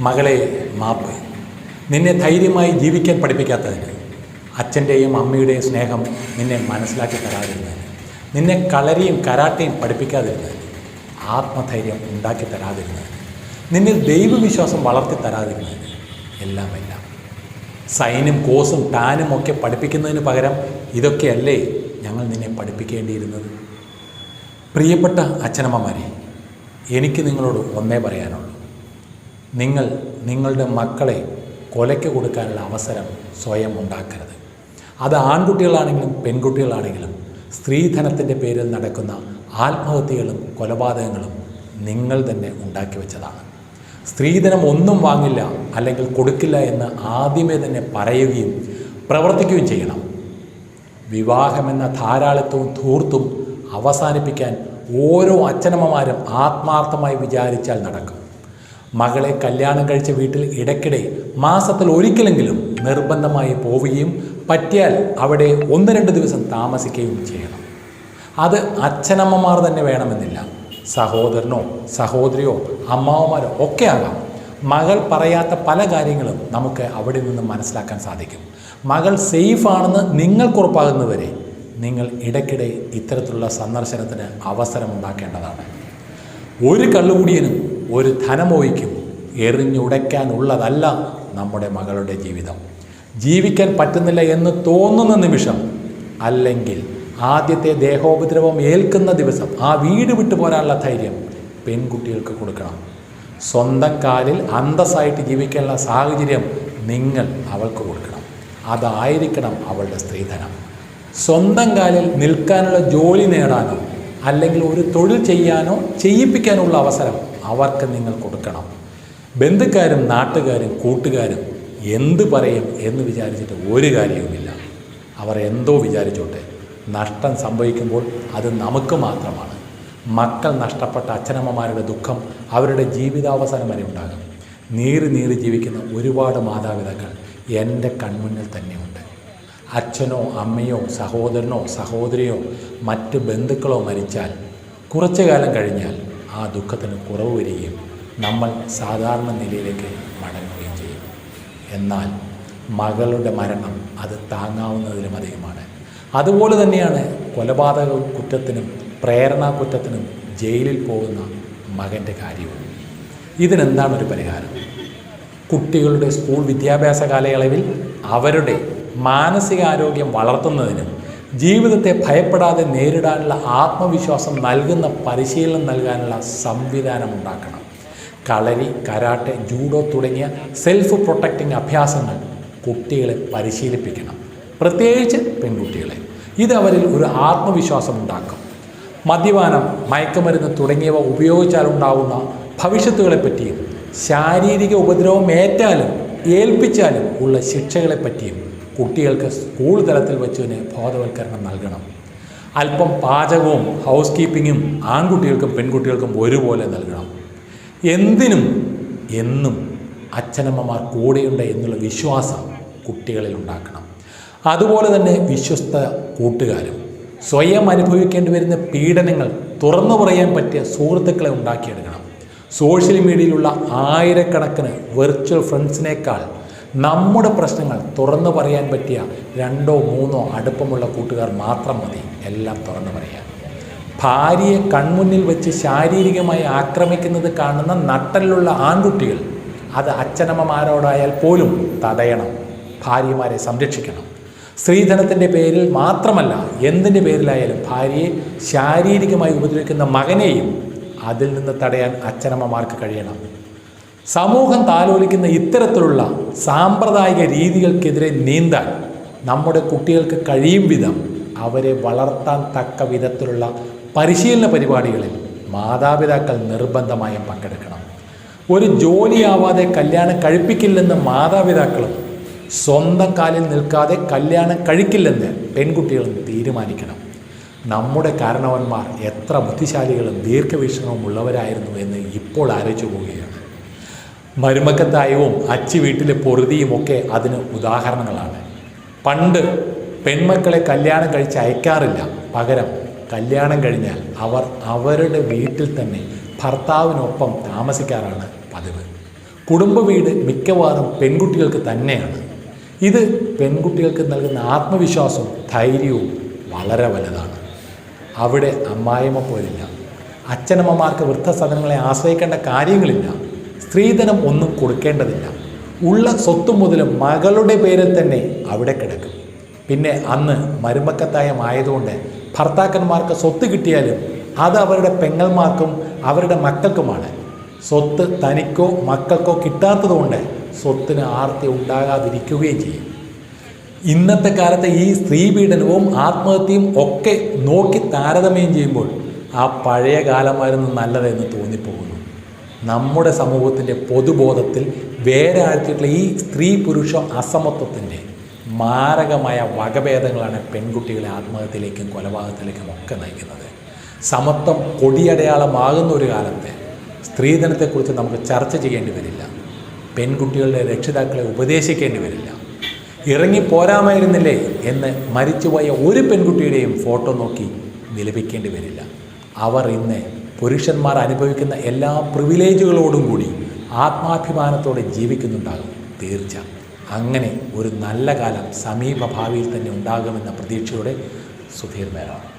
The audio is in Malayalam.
മകളെ മാപ്പ്. നിന്നെ ധൈര്യമായി ജീവിക്കാൻ പഠിപ്പിക്കാത്തതിന് അച്ഛന്റെയും അമ്മയുടെയും സ്നേഹം നിന്നെ മനസ്സിലാക്കി തരാതിരുന്നതിന് നിന്നെ കളരിയും കരാട്ടയും പഠിപ്പിക്കാതിരുന്നതിന് ആത്മധൈര്യം ഉണ്ടാക്കി തരാതിരുന്നതിന് നിന്നിൽ ദൈവവിശ്വാസം വളർത്തി തരാതിരുന്നതിന് എല്ലാം എല്ലാം. സൈനും കോസും ടാനും ഒക്കെ പഠിപ്പിക്കുന്നതിന് പകരം ഇതൊക്കെയല്ലേ ഞങ്ങൾ നിന്നെ പഠിപ്പിക്കേണ്ടിയിരുന്നത്? പ്രിയപ്പെട്ട അച്ഛനമ്മമാരെ എനിക്ക് നിങ്ങളോട് ഒന്നേ പറയാനുള്ളൂ. നിങ്ങൾ നിങ്ങളുടെ മക്കളെ കൊലയ്ക്ക് കൊടുക്കാനുള്ള അവസരം സ്വയം ഉണ്ടാക്കരുത്. അത് ആൺകുട്ടികളാണെങ്കിലും പെൺകുട്ടികളാണെങ്കിലും സ്ത്രീധനത്തിന്റെ പേരിൽ നടക്കുന്ന ആത്മഹത്യകളും കൊലപാതകങ്ങളും നിങ്ങൾ തന്നെ ഉണ്ടാക്കി വെച്ചതാണ്. സ്ത്രീധനം ഒന്നും വാങ്ങില്ല അല്ലെങ്കിൽ കൊടുക്കില്ല എന്ന് ആദ്യമേ തന്നെ പറയുകയും പ്രവർത്തിക്കുകയും ചെയ്യണം. വിവാഹമെന്ന ധാരാളിത്വവും ധൂർത്തും അവസാനിപ്പിക്കാൻ ഓരോ അച്ഛനമ്മമാരും ആത്മാർത്ഥമായി വിചാരിച്ചാൽ നടക്കും. മകളെ കല്യാണം കഴിച്ച വീട്ടിൽ ഇടയ്ക്കിടെ മാസത്തിൽ ഒരിക്കലെങ്കിലും നിർബന്ധമായി പോവുകയും പറ്റിയാൽ അവിടെ ഒന്ന് രണ്ട് ദിവസം താമസിക്കുകയും ചെയ്യണം. അത് അച്ഛനമ്മമാർ തന്നെ വേണമെന്നില്ല. സഹോദരനോ സഹോദരിയോ അമ്മാവന്മാരോ ഒക്കെ ആകാം. മകൾ പറയാത്ത പല കാര്യങ്ങളും നമുക്ക് അവിടെ നിന്ന് മനസ്സിലാക്കാൻ സാധിക്കും. മകൾ സേഫ് ആണെന്ന് നിങ്ങൾക്ക് ഉറപ്പാകുന്നവരെ നിങ്ങൾ ഇടയ്ക്കിടെ ഇത്തരത്തിലുള്ള സന്ദർശനത്തിന് അവസരമുണ്ടാക്കേണ്ടതാണ്. ഒരു കള്ളുകുടിയനും ഒരു ധനമോഹിക്കും എറിഞ്ഞുടയ്ക്കാനുള്ളതല്ല നമ്മുടെ മകളുടെ ജീവിതം. ജീവിക്കാൻ പറ്റുന്നില്ല എന്ന് തോന്നുന്ന നിമിഷം അല്ലെങ്കിൽ ആദ്യത്തെ ദേഹോപദ്രവം ഏൽക്കുന്ന ദിവസം ആ വീട് വിട്ടു പോരാനുള്ള ധൈര്യം പെൺകുട്ടികൾക്ക് കൊടുക്കണം. സ്വന്തം കാലിൽ അന്തസ്സായിട്ട് ജീവിക്കാനുള്ള സാഹചര്യം നിങ്ങൾ അവൾക്ക് കൊടുക്കണം. അതായിരിക്കണം അവളുടെ സ്ത്രീധനം. സ്വന്തം കാലിൽ നിൽക്കാനുള്ള ജോലി നേടാനോ അല്ലെങ്കിൽ ഒരു തൊഴിൽ ചെയ്യാനോ ചെയ്യിപ്പിക്കാനുള്ള അവസരം അവർക്ക് നിങ്ങൾ കൊടുക്കണം. ബന്ധുക്കാരും നാട്ടുകാരും കൂട്ടുകാരും എന്ത് പറയും എന്ന് വിചാരിച്ചിട്ട് ഒരു കാര്യവുമില്ല. അവർ എന്തോ വിചാരിച്ചോട്ടെ. നഷ്ടം സംഭവിക്കുമ്പോൾ അത് നമുക്ക് മാത്രമാണ്. മക്കൾ നഷ്ടപ്പെട്ട അച്ഛനമ്മമാരുടെ ദുഃഖം അവരുടെ ജീവിതാവസാനം വരെ ഉണ്ടാകും. നീറി നീറി ജീവിക്കുന്ന ഒരുപാട് മാതാപിതാക്കൾ എന്റെ കൺമുന്നിൽ തന്നെയുണ്ട്. അച്ഛനോ അമ്മയോ സഹോദരനോ സഹോദരിയോ മറ്റ് ബന്ധുക്കളോ മരിച്ചാൽ കുറച്ചു കാലം കഴിഞ്ഞാൽ ആ ദുഃഖത്തിന് കുറവ് വരികയും നമ്മൾ സാധാരണ നിലയിലേക്ക് മടങ്ങുകയും ചെയ്യും. എന്നാൽ മകളുടെ മരണം അത് താങ്ങാവുന്നതിലും അധികമാണ്. അതുപോലെ തന്നെയാണ് കൊലപാതക കുറ്റത്തിനും പ്രേരണാ കുറ്റത്തിനും ജയിലിൽ പോകുന്ന മകന്റെ കാര്യവും. ഇതിനെന്താണ് ഒരു പരിഹാരം? കുട്ടികളുടെ സ്കൂൾ വിദ്യാഭ്യാസ കാലയളവിൽ അവരുടെ മാനസികാരോഗ്യം വളർത്തുന്നതിനും ജീവിതത്തെ ഭയപ്പെടാതെ നേരിടാനുള്ള ആത്മവിശ്വാസം നൽകുന്ന പരിശീലനം നൽകാനുള്ള സംവിധാനം ഉണ്ടാക്കണം. കളരി കരാട്ടെ ജൂഡോ തുടങ്ങിയ സെൽഫ് പ്രൊട്ടക്റ്റിംഗ് അഭ്യാസങ്ങൾ കുട്ടികളെ പരിശീലിപ്പിക്കണം. പ്രത്യേകിച്ച് പെൺകുട്ടികളെ. ഇത് അവരിൽ ഒരു ആത്മവിശ്വാസം ഉണ്ടാക്കും. മദ്യപാനം മയക്കുമരുന്ന് തുടങ്ങിയവ ഉപയോഗിച്ചാലുണ്ടാവുന്ന ഭവിഷ്യത്തുകളെപ്പറ്റിയും ശാരീരിക ഉപദ്രവം ഏറ്റാലും ഏൽപ്പിച്ചാലും ഉള്ള ശിക്ഷകളെപ്പറ്റിയും കുട്ടികൾക്ക് സ്കൂൾ തലത്തിൽ വെച്ച് തന്നെ ബോധവൽക്കരണം നൽകണം. അല്പം പാചകവും ഹൗസ് കീപ്പിങ്ങും ആൺകുട്ടികൾക്കും പെൺകുട്ടികൾക്കും ഒരുപോലെ നൽകണം. എന്തിനും എന്നും അച്ഛനമ്മമാർ കൂടെയുണ്ട് എന്നുള്ള വിശ്വാസം കുട്ടികളിൽ ഉണ്ടാക്കണം. അതുപോലെ തന്നെ വിശ്വസ്ത കൂട്ടുകാരും സ്വയം അനുഭവിക്കേണ്ടി വരുന്ന പീഡനങ്ങൾ തുറന്നു പറയാൻ പറ്റിയ സുഹൃത്തുക്കളെ ഉണ്ടാക്കിയെടുക്കണം. സോഷ്യൽ മീഡിയയിലുള്ള ആയിരക്കണക്കിന് വെർച്വൽ ഫ്രണ്ട്സിനേക്കാൾ നമ്മുടെ പ്രശ്നങ്ങൾ തുറന്നു പറയാൻ പറ്റിയ രണ്ടോ മൂന്നോ അടുപ്പമുള്ള കൂട്ടുകാർ മാത്രം മതി. എല്ലാം തുറന്നു പറയാൻ. ഭാര്യയെ കൺമുന്നിൽ വെച്ച് ശാരീരികമായി ആക്രമിക്കുന്നത് കാണുന്ന നട്ടലിലുള്ള ആൺകുട്ടികൾ അത് അച്ഛനമ്മമാരോടായാൽ പോലും തടയണം. ഭാര്യമാരെ സംരക്ഷിക്കണം. സ്ത്രീധനത്തിന്റെ പേരിൽ മാത്രമല്ല എന്തിന്റെ പേരിലായാലും ഭാര്യയെ ശാരീരികമായി ഉപദ്രവിക്കുന്ന മകനെയും അതിൽ നിന്ന് തടയാൻ അച്ഛനമ്മമാർക്ക് കഴിയണം. സമൂഹം താലോലിക്കുന്ന ഇത്തരത്തിലുള്ള സാമ്പ്രദായിക രീതികൾക്കെതിരെ നീന്താൻ നമ്മുടെ കുട്ടികൾക്ക് കഴിയും വിധം അവരെ വളർത്താൻ തക്ക വിധത്തിലുള്ള പരിശീലന പരിപാടികളിൽ മാതാപിതാക്കൾ നിർബന്ധമായും പങ്കെടുക്കണം. ഒരു ജോലിയാവാതെ കല്യാണം കഴിപ്പിക്കില്ലെന്ന് മാതാപിതാക്കളും സ്വന്തം കാലിൽ നിൽക്കാതെ കല്യാണം കഴിക്കില്ലെന്ന് പെൺകുട്ടികളും തീരുമാനിക്കണം. നമ്മുടെ കാരണവന്മാർ എത്ര ബുദ്ധിശാലികളും ദീർഘവീക്ഷണവും ഉള്ളവരായിരുന്നു എന്ന് ഇപ്പോൾ ആലോചിച്ചു പോവുകയാണ്. മരുമക്കത്തായവും അച്ചി വീട്ടിലെ പൊറുതിയും ഒക്കെ അതിന് ഉദാഹരണങ്ങളാണ്. പണ്ട് പെൺമക്കളെ കല്യാണം കഴിച്ച് അയക്കാറില്ല. പകരം കല്യാണം കഴിഞ്ഞാൽ അവർ അവരുടെ വീട്ടിൽ തന്നെ ഭർത്താവിനൊപ്പം താമസിക്കാറാണ് പതിവ്. കുടുംബ വീട് മിക്കവാറും പെൺകുട്ടികൾക്ക് തന്നെയാണ്. ഇത് പെൺകുട്ടികൾക്ക് നൽകുന്ന ആത്മവിശ്വാസവും ധൈര്യവും വളരെ വലുതാണ്. അവിടെ അമ്മായിമ്മ പോലില്ല. അച്ഛനമ്മമാർക്ക് വൃദ്ധസദനങ്ങളെ ആശ്രയിക്കേണ്ട കാര്യങ്ങളില്ല. സ്ത്രീധനം ഒന്നും കൊടുക്കേണ്ടതില്ല. ഉള്ള സ്വത്ത് മുതൽ മകളുടെ പേരിൽ തന്നെ അവിടെ കിടക്കും. പിന്നെ അന്ന് മരുമക്കത്തായം ആയതുകൊണ്ട് ഭർത്താക്കന്മാർക്ക് സ്വത്ത് കിട്ടിയാലും അത് അവരുടെ പെങ്ങന്മാർക്കും അവരുടെ മക്കൾക്കുമാണ്. സ്വത്ത് തനിക്കോ മക്കൾക്കോ കിട്ടാത്തതുകൊണ്ട് സ്വത്തിന് ആർത്തി ഉണ്ടാകാതിരിക്കുകയും ചെയ്യും. ഇന്നത്തെ കാലത്തെ ഈ സ്ത്രീ പീഡനവും ആത്മഹത്യയും ഒക്കെ നോക്കി താരതമ്യം ചെയ്യുമ്പോൾ ആ പഴയ കാലമായിരുന്നു നല്ലതെന്ന് തോന്നിപ്പോകുന്നു. നമ്മുടെ സമൂഹത്തിന്റെ പൊതുബോധത്തിൽ വേറെ ആഴ്ചയിട്ടുള്ള ഈ സ്ത്രീ പുരുഷ അസമത്വത്തിന്റെ മാരകമായ വകഭേദങ്ങളാണ് പെൺകുട്ടികളെ ആത്മഹത്യയിലേക്കും കൊലപാതകത്തിലേക്കും ഒക്കെ നയിക്കുന്നത്. സമത്വം കൊടിയടയാളമാകുന്ന ഒരു കാലത്ത് സ്ത്രീധനത്തെക്കുറിച്ച് നമുക്ക് ചർച്ച ചെയ്യേണ്ടി വരില്ല. പെൺകുട്ടികളുടെ രക്ഷിതാക്കളെ ഉപദേശിക്കേണ്ടി വരില്ല. ഇറങ്ങി പോരാമായിരുന്നില്ലേ എന്ന് മരിച്ചുപോയ ഒരു പെൺകുട്ടിയുടെയും ഫോട്ടോ നോക്കി വിലപിക്കേണ്ടി വരില്ല. അവർ ഇന്ന് പുരുഷന്മാർ അനുഭവിക്കുന്ന എല്ലാ പ്രിവിലേജുകളോടും കൂടി ആത്മാഭിമാനത്തോടെ ജീവിക്കുന്നുണ്ടാകും. തീർച്ച. അങ്ങനെ ഒരു നല്ല കാലം സമീപഭാവിയിൽ തന്നെ ഉണ്ടാകുമെന്ന പ്രതീക്ഷയോടെ സുധീർ മേനോൻ.